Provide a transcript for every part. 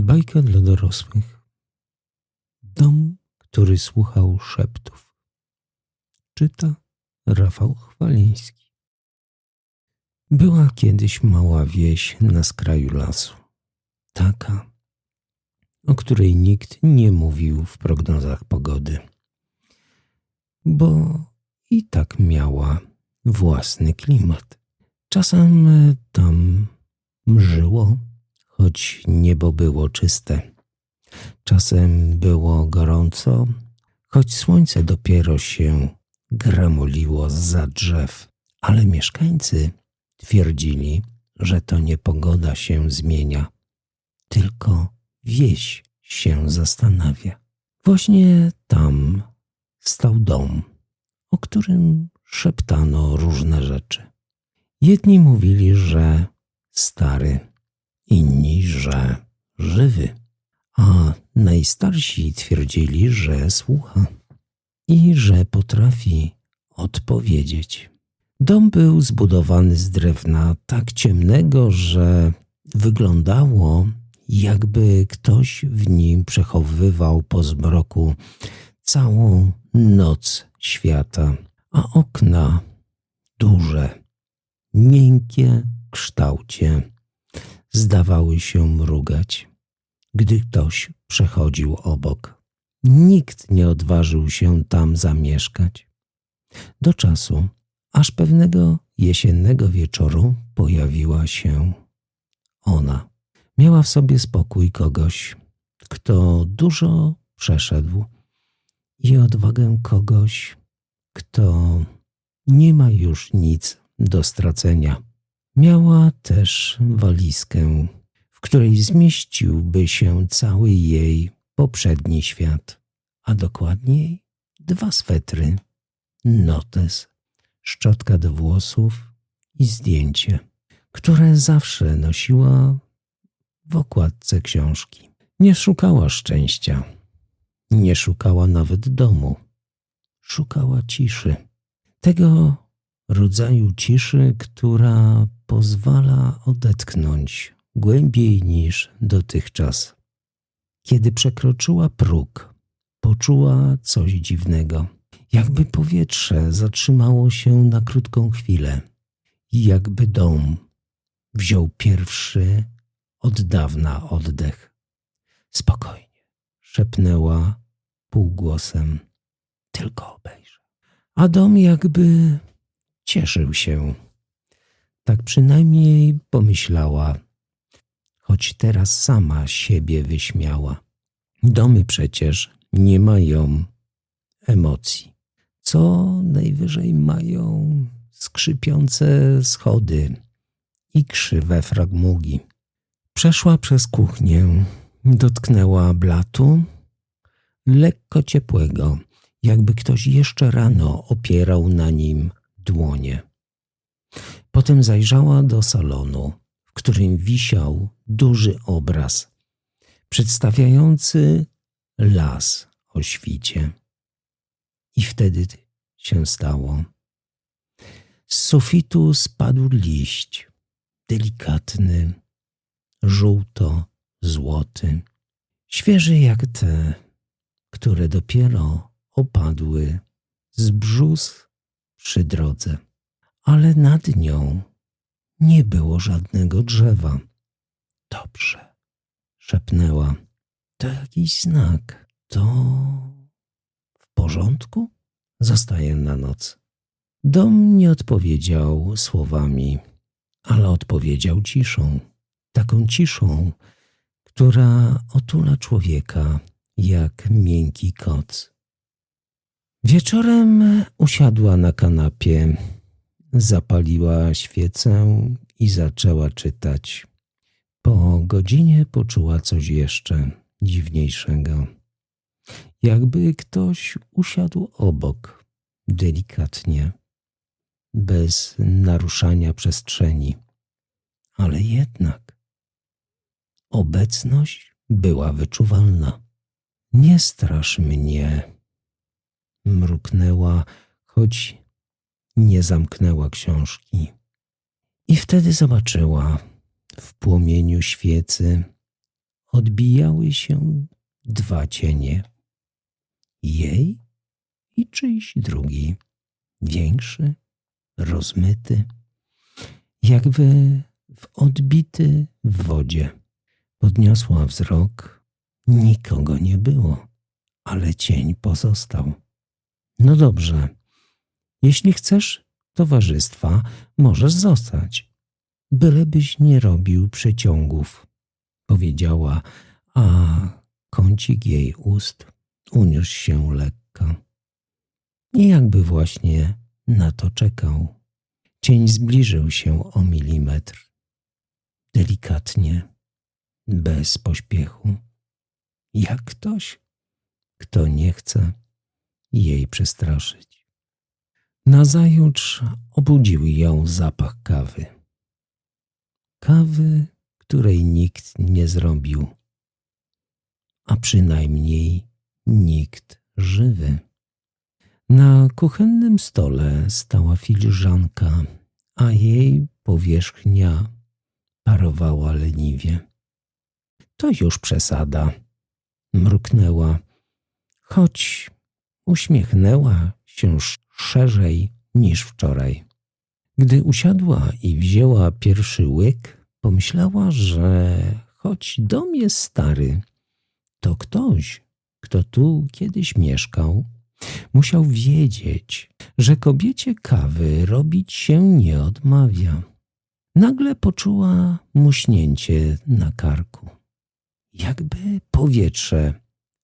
Bajka dla dorosłych. Dom, który słuchał szeptów. Czyta Rafał Chwaliński. Była kiedyś mała wieś na skraju lasu. Taka, o której nikt nie mówił w prognozach pogody. Bo i tak miała własny klimat. Czasem tam mrzyło, choć niebo było czyste. Czasem było gorąco, choć słońce dopiero się gramoliło za drzew. Ale mieszkańcy twierdzili, że to nie pogoda się zmienia, tylko wieś się zastanawia. Właśnie tam stał dom, o którym szeptano różne rzeczy. Jedni mówili, że stary, inni, że żywy, a najstarsi twierdzili, że słucha i że potrafi odpowiedzieć. Dom był zbudowany z drewna tak ciemnego, że wyglądało, jakby ktoś w nim przechowywał po zmroku całą noc świata, a okna duże, miękkie kształcie, zdawały się mrugać, gdy ktoś przechodził obok. Nikt nie odważył się tam zamieszkać. Do czasu, aż pewnego jesiennego wieczoru pojawiła się ona. Miała w sobie spokój kogoś, kto dużo przeszedł i odwagę kogoś, kto nie ma już nic do stracenia. Miała też walizkę, w której zmieściłby się cały jej poprzedni świat, a dokładniej dwa swetry, notes, szczotka do włosów i zdjęcie, które zawsze nosiła w okładce książki. Nie szukała szczęścia, nie szukała nawet domu, szukała ciszy. Tego rodzaju ciszy, która pozwala odetchnąć głębiej niż dotychczas. Kiedy przekroczyła próg, poczuła coś dziwnego. Jakby powietrze zatrzymało się na krótką chwilę jakby dom wziął pierwszy od dawna oddech. Spokojnie, szepnęła półgłosem. Tylko obejrzę. A dom jakby cieszył się. Tak przynajmniej pomyślała, choć teraz sama siebie wyśmiała. Domy przecież nie mają emocji. Co najwyżej mają skrzypiące schody i krzywe fragmugi. Przeszła przez kuchnię, dotknęła blatu, lekko ciepłego, jakby ktoś jeszcze rano opierał na nim dłonie. Potem zajrzała do salonu, w którym wisiał duży obraz przedstawiający las o świcie. I wtedy się stało. Z sufitu spadł liść, delikatny, żółto-złoty, świeży jak te, które dopiero opadły z brzus przy drodze. Ale nad nią nie było żadnego drzewa. Dobrze, szepnęła. To jakiś znak. To w porządku? Zostaję na noc. Dom nie odpowiedział słowami, ale odpowiedział ciszą. Taką ciszą, która otula człowieka jak miękki koc. Wieczorem usiadła na kanapie, zapaliła świecę i zaczęła czytać. Po godzinie poczuła coś jeszcze dziwniejszego. Jakby ktoś usiadł obok, delikatnie, bez naruszania przestrzeni, ale jednak obecność była wyczuwalna. Nie strasz mnie, mruknęła, choć nie zamknęła książki. I wtedy zobaczyła w płomieniu świecy odbijały się dwa cienie. Jej i czyjś drugi, większy, rozmyty, jakby w odbity w wodzie. Podniosła wzrok. Nikogo nie było, ale cień pozostał. No dobrze, jeśli chcesz towarzystwa, możesz zostać. Bylebyś nie robił przeciągów, powiedziała, a kącik jej ust uniósł się lekko. I jakby właśnie na to czekał. Cień zbliżył się o milimetr. Delikatnie, bez pośpiechu. Jak ktoś, kto nie chce jej przestraszyć. Nazajutrz obudził ją zapach kawy. Kawy, której nikt nie zrobił, a przynajmniej nikt żywy. Na kuchennym stole stała filiżanka, a jej powierzchnia parowała leniwie. To już przesada, mruknęła, choć uśmiechnęła się szerzej niż wczoraj. Gdy usiadła i wzięła pierwszy łyk, pomyślała, że choć dom jest stary, to ktoś, kto tu kiedyś mieszkał, musiał wiedzieć, że kobiecie kawy robić się nie odmawia. Nagle poczuła muśnięcie na karku. Jakby powietrze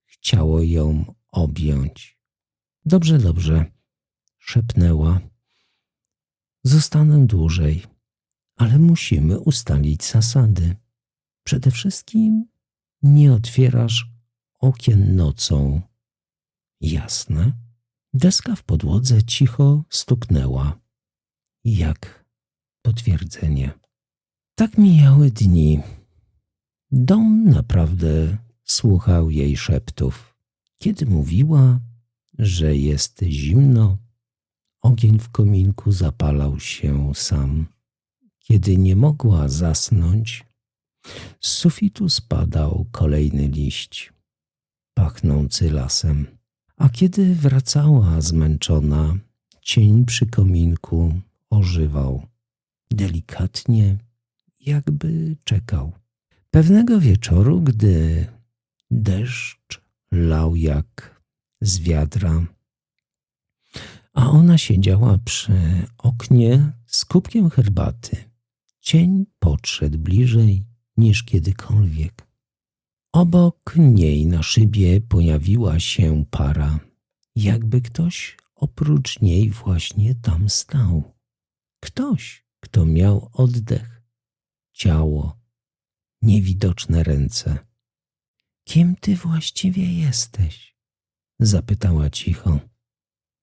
chciało ją objąć. Dobrze, dobrze, szepnęła. Zostanę dłużej, ale musimy ustalić zasady. Przede wszystkim nie otwierasz okien nocą. Jasne. Deska w podłodze cicho stuknęła. Jak potwierdzenie. Tak mijały dni. Dom naprawdę słuchał jej szeptów. Kiedy mówiła, że jest zimno, ogień w kominku zapalał się sam. Kiedy nie mogła zasnąć, z sufitu spadał kolejny liść, pachnący lasem. A kiedy wracała zmęczona, cień przy kominku ożywał, delikatnie, jakby czekał. Pewnego wieczoru, gdy deszcz lał jak z wiadra, a ona siedziała przy oknie z kubkiem herbaty, cień podszedł bliżej niż kiedykolwiek. Obok niej na szybie pojawiła się para, jakby ktoś oprócz niej właśnie tam stał. Ktoś, kto miał oddech, ciało, niewidoczne ręce. Kim ty właściwie jesteś? Zapytała cicho.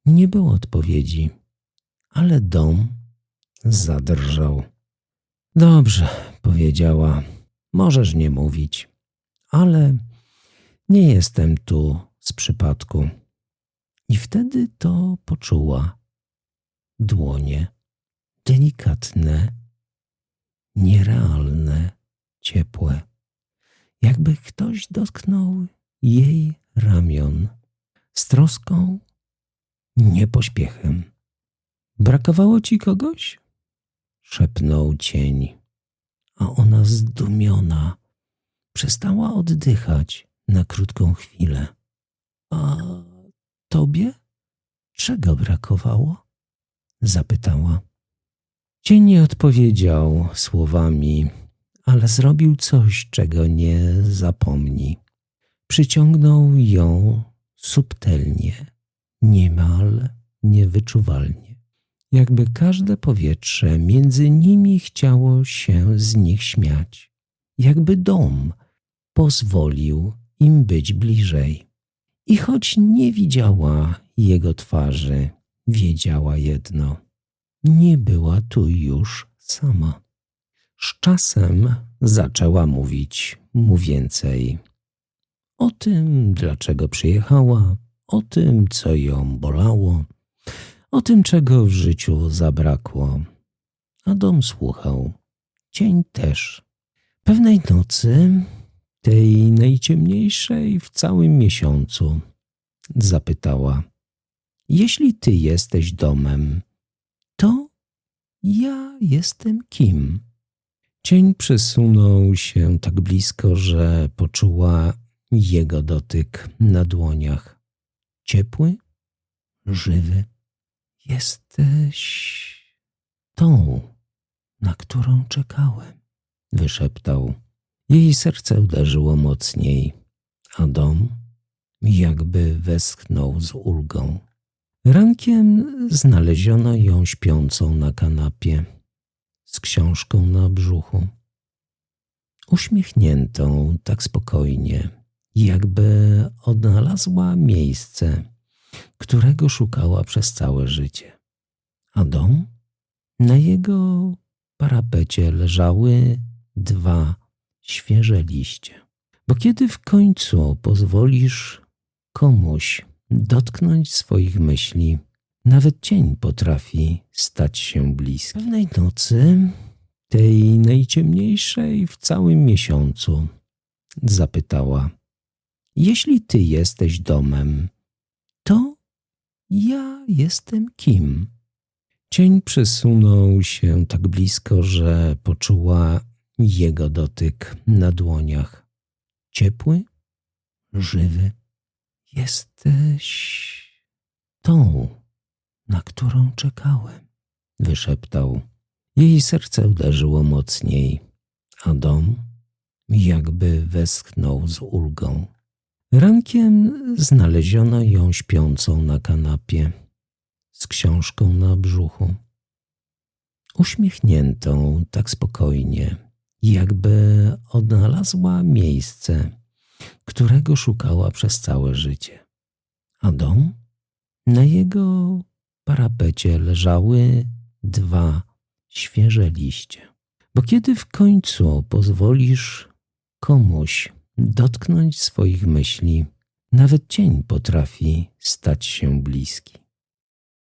Nie było odpowiedzi, ale dom zadrżał. Dobrze, powiedziała, możesz nie mówić, ale nie jestem tu z przypadku. I wtedy to poczuła. Dłonie, delikatne, nierealne, ciepłe, jakby ktoś dotknął jej ramion z troską, nie pośpiechem. Brakowało ci kogoś? szepnął cień, a ona zdumiona przestała oddychać na krótką chwilę. A tobie czego brakowało? zapytała. Cień nie odpowiedział słowami, ale zrobił coś, czego nie zapomni. Przyciągnął ją subtelnie, niemal niewyczuwalnie, jakby każde powietrze między nimi chciało się z nich śmiać, jakby dom pozwolił im być bliżej. I choć nie widziała jego twarzy, wiedziała jedno: nie była tu już sama. Z czasem zaczęła mówić mu więcej. O tym, dlaczego przyjechała, o tym, co ją bolało, o tym, czego w życiu zabrakło. A dom słuchał. Cień też. Pewnej nocy tej najciemniejszej w całym miesiącu? Zapytała. Jeśli ty jesteś domem, to ja jestem kim? Cień przesunął się tak blisko, że poczuła jego dotyk na dłoniach. Ciepły, żywy. Jesteś tą, na którą czekałem, wyszeptał. Jej serce uderzyło mocniej, a dom jakby westchnął z ulgą. Rankiem znaleziono ją śpiącą na kanapie z książką na brzuchu. Uśmiechniętą tak spokojnie, jakby odnalazła miejsce, którego szukała przez całe życie. A dom? Na jego parapecie leżały dwa świeże liście. Bo kiedy w końcu pozwolisz komuś dotknąć swoich myśli, nawet cień potrafi stać się bliski. Pewnej nocy, tej najciemniejszej w całym miesiącu, zapytała: Jeśli ty jesteś domem, to ja jestem kim? Cień przesunął się tak blisko, że poczuła jego dotyk na dłoniach. Ciepły, żywy. Jesteś tą, na którą czekałem, wyszeptał. Jej serce uderzyło mocniej, a dom jakby westchnął z ulgą. Rankiem znaleziono ją śpiącą na kanapie z książką na brzuchu. Uśmiechniętą tak spokojnie, jakby odnalazła miejsce, którego szukała przez całe życie. A dom? Na jego parapecie leżały dwa świeże liście. Bo kiedy w końcu pozwolisz komuś dotknąć swoich myśli, nawet cień potrafi stać się bliski.